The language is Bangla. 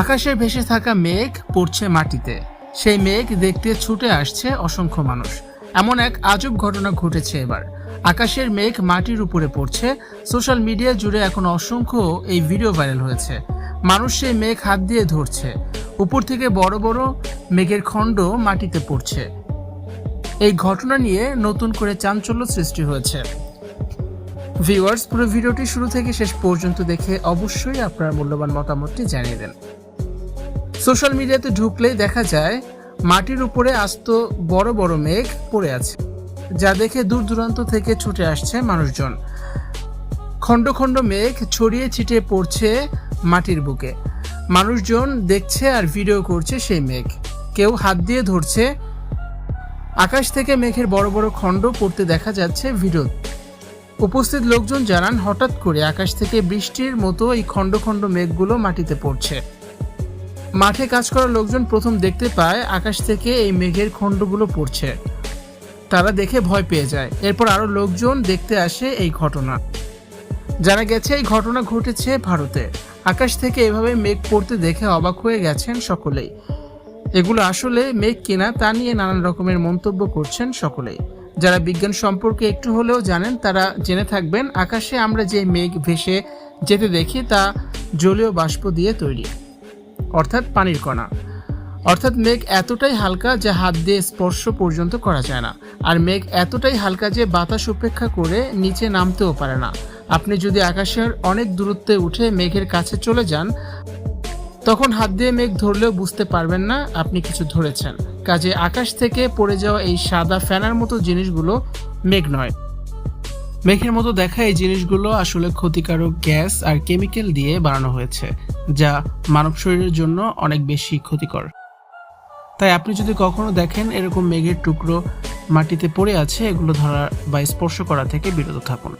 আকাশে ভেসে থাকা মেঘ পড়ছে মাটিতে। সেই মেঘ দেখতে ছুটে আসছে অসংখ্য মানুষ। এমন এক আজব ঘটনা ঘটেছে এবার। আকাশের মেঘ মাটির উপরে পড়ছে। সোশ্যাল মিডিয়া জুড়ে এখন অসংখ্য এই ভিডিও ভাইরাল হয়েছে। মানুষ সেই মেঘ হাত দিয়ে ধরছে। উপর থেকে বড় বড় মেঘের খণ্ড মাটিতে পড়ছে। এই ঘটনা নিয়ে নতুন করে চাঞ্চল্য সৃষ্টি হয়েছে। ভিউয়ার্স, পুরো ভিডিওটি শুরু থেকে শেষ পর্যন্ত দেখে অবশ্যই আপনার মূল্যবান মতামতটি জানিয়ে দেন। সোশ্যাল মিডিয়াতে ঢুকলেই দেখা যায়, মাটির উপরে আস্ত বড় বড় মেঘ পড়ে আছে, যা দেখে দূর দূরান্ত থেকে ছুটে আসছে মানুষজন। খণ্ড খণ্ড মেঘ ছড়িয়ে ছিটিয়ে পড়ছে মাটির বুকে। মানুষজন দেখছে আর ভিডিও করছে সেই মেঘ। কেউ হাত দিয়ে ধরছে। আকাশ থেকে মেঘের বড় বড় খণ্ড পড়তে দেখা যাচ্ছে ভিডিও। উপস্থিত লোকজন জানান, হঠাৎ করে আকাশ থেকে বৃষ্টির মতো এই খণ্ড খণ্ড মেঘগুলো মাটিতে পড়ছে। মাঠে কাজ করা লোকজন প্রথম দেখতে পায় আকাশ থেকে এই মেঘের খণ্ডগুলো পড়ছে। তারা দেখে ভয় পেয়ে যায়। এরপর আরও লোকজন দেখতে আসে এই ঘটনা। জানা গেছে, এই ঘটনা ঘটেছে ভারতে। আকাশ থেকে এভাবে মেঘ পড়তে দেখে অবাক হয়ে গেছেন সকলেই। এগুলো আসলে মেঘ কিনা তা নিয়ে নানান রকমের মন্তব্য করছেন সকলেই। যারা বিজ্ঞান সম্পর্কে একটু হলেও জানেন, তারা জেনে থাকবেন, আকাশে আমরা যে মেঘ ভেসে যেতে দেখি, তা জলীয় বাষ্প দিয়ে তৈরি। অর্থাৎ পানির কণা। অর্থাৎ মেঘ এতটাই হালকা যে হাত দিয়ে স্পর্শ পর্যন্ত করা যায় না। আর মেঘ এতটাই হালকা যে বাতাস উপেক্ষা করে নিচে নামতেও পারে না। আপনি যদি আকাশের অনেক দূরত্বে উঠে মেঘের কাছে চলে যান, তখন হাত দিয়ে মেঘ ধরলেও বুঝতে পারবেন না আপনি কিছু ধরেছেন। কাজে আকাশ থেকে পড়ে যাওয়া এই সাদা ফ্যানার মতো জিনিসগুলো মেঘ নয়। মেঘের মতো দেখা এই জিনিসগুলো আসলে ক্ষতিকারক গ্যাস আর কেমিক্যাল দিয়ে বানানো হয়েছে, যা মানব শরীরের জন্য অনেক বেশি ক্ষতিকর। তাই আপনি যদি কখনো দেখেন এরকম মেঘের টুকরো মাটিতে পড়ে আছে, এগুলো ধরা বা স্পর্শ করা থেকে বিরত থাকুন।